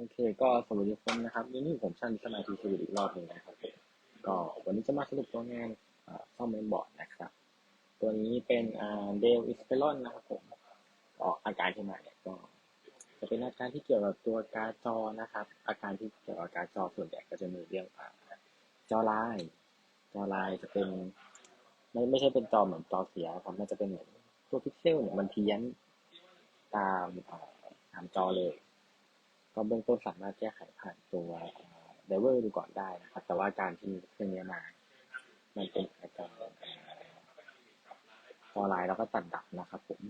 โอเค ก็สวัสดีทุกคนนะครับวันนี้ผมชันสมาธิสวิตอีกรอบหนึ่งนะครับ ก็วันนี้จะมาสรุปตัวงานซ่อมเมนบอร์ดนะครับ ตัวนี้เป็นเดลอิสเปรอนนะครับผมก็อาการที่มาเนี่ยก็ จะเป็นอาการที่เกี่ยวกับตัวการ์ดจอนะครับ อาการที่เกี่ยวกับการ์ดจอส่วนใหญ่ก็จะมีเรื่องจอลาย จอลายจะเป็น ไม่ไม่ใช่เป็นจอเหมือนจอเสียครับมันจะเป็นเหมือนตัวพิกเซลเนี่ยมันเพี้ยนตามตามจอเลย ก็เบื้องต้นสามารถแก้ไขผ่านตัวเดเวอร์ดูก่อนได้นะครับ แต่ว่าการที่เครื่องนี้มา มันเป็นอาการพอนไลน์แล้วก็ตัดดับนะครับ ผม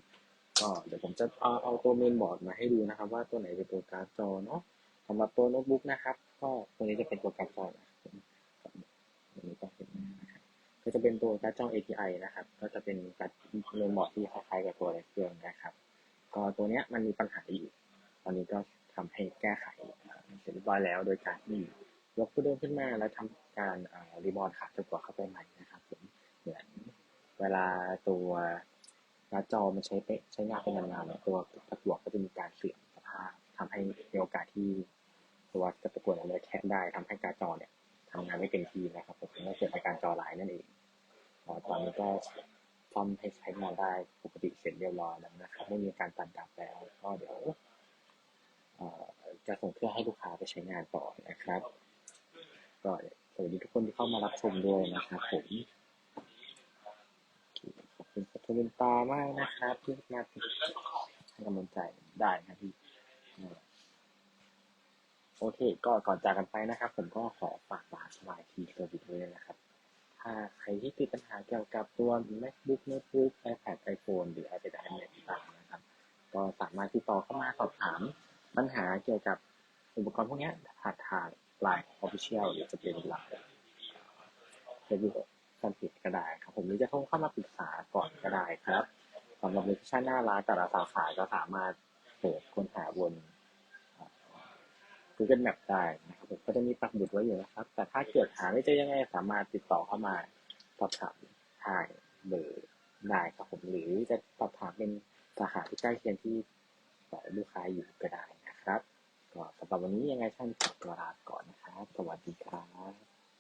ก็เดี๋ยวผมจะเอาเอาตัวเมนบอร์ดมาให้ดูนะครับ ว่าตัวไหนเป็นตัวการ์ดจอเนาะสำหรับตัวโน้ตบุ๊กนะครับ ก็ตัวนี้จะเป็นตัวการ์ดจอนะตัวนี้ต้องเป็นนะครับก็จะเป็นตัวการ์ดจอ ATI นะครับ ก็จะเป็นการ์ดเมนบอร์ดที่คล้ายๆกับตัวเครื่องนะครับ ก็ตัวเนี้ยมันมีปัญหาอยู่ ตอนนี้ก็ ทำให้แก้ไขเสร็จเรียบร้อยแล้ว โดยการที่ยกผู้เดิมขึ้นมาแล้วทำการรีบอร์ดขาตะกั่วเข้าไปใหม่นะครับผมเหมือนเวลาตัวหน้าจอมันใช้ไปใช้งานเป็นนานๆเนี่ยตัวตะกั่วก็จะมีการเสื่อมสภาพทำให้มีโอกาสที่ตัวตะกั่วเนี่ยแคบได้ทำให้การจอเนี่ยทำงานไม่เต็มที่นะครับผมก็เกิดอาการจอลายนั่นเองตอนนี้ก็ซ่อมให้ใช้งานได้ปกติเสร็จเรียบร้อยแล้วนะครับไม่มีการตัดดับแล้ว ก็เดี๋ยว จะส่งเครื่องให้ลูกค้าไปใช้งานต่อนะครับ ก็สวัสดีทุกคนที่เข้ามารับชมด้วยนะครับผมขอบคุณขอบคุณตามากนะครับที่มาให้กำลังใจได้นะพี่โอเค ก็ก่อนจากกันไปนะครับ ผมก็ขอฝากร้านสบายทีเซอร์วิสด้วยนะครับ ถ้าใครที่ติดปัญหาเกี่ยวกับตัว MacBook Notebook iPad iPhone หรือ iPad กี่ยวกับอุปกรณ์พวกนี้ผ่านทางไลน์ออฟฟิเชียลหรือจะเป็นไลน์เฟซบุ๊กแฟนเพจก็ได้ครับ ผมหรือจะเข้ามาปรึกษาก่อนก็ได้ครับสำหรับโลเคชั่นหน้าร้านแต่ละสาขาก็สามารถเปิดค้นหาบน Google Map ได้นะครับผมก็จะมีปักหมุดไว้อยู่นะครับ แต่ถ้าเกิดหาไม่เจอยังไงสามารถติดต่อเข้ามาสอบถามทางเบอร์ได้ครับผมหรือจะสอบถามเป็นสาขาที่ใกล้เคียงที่ลูกค้าอยู่ก็ได้นะครับ สำหรับวันนี้ยังไงท่านขอตัวลาก่อนนะครับ สวัสดีครับ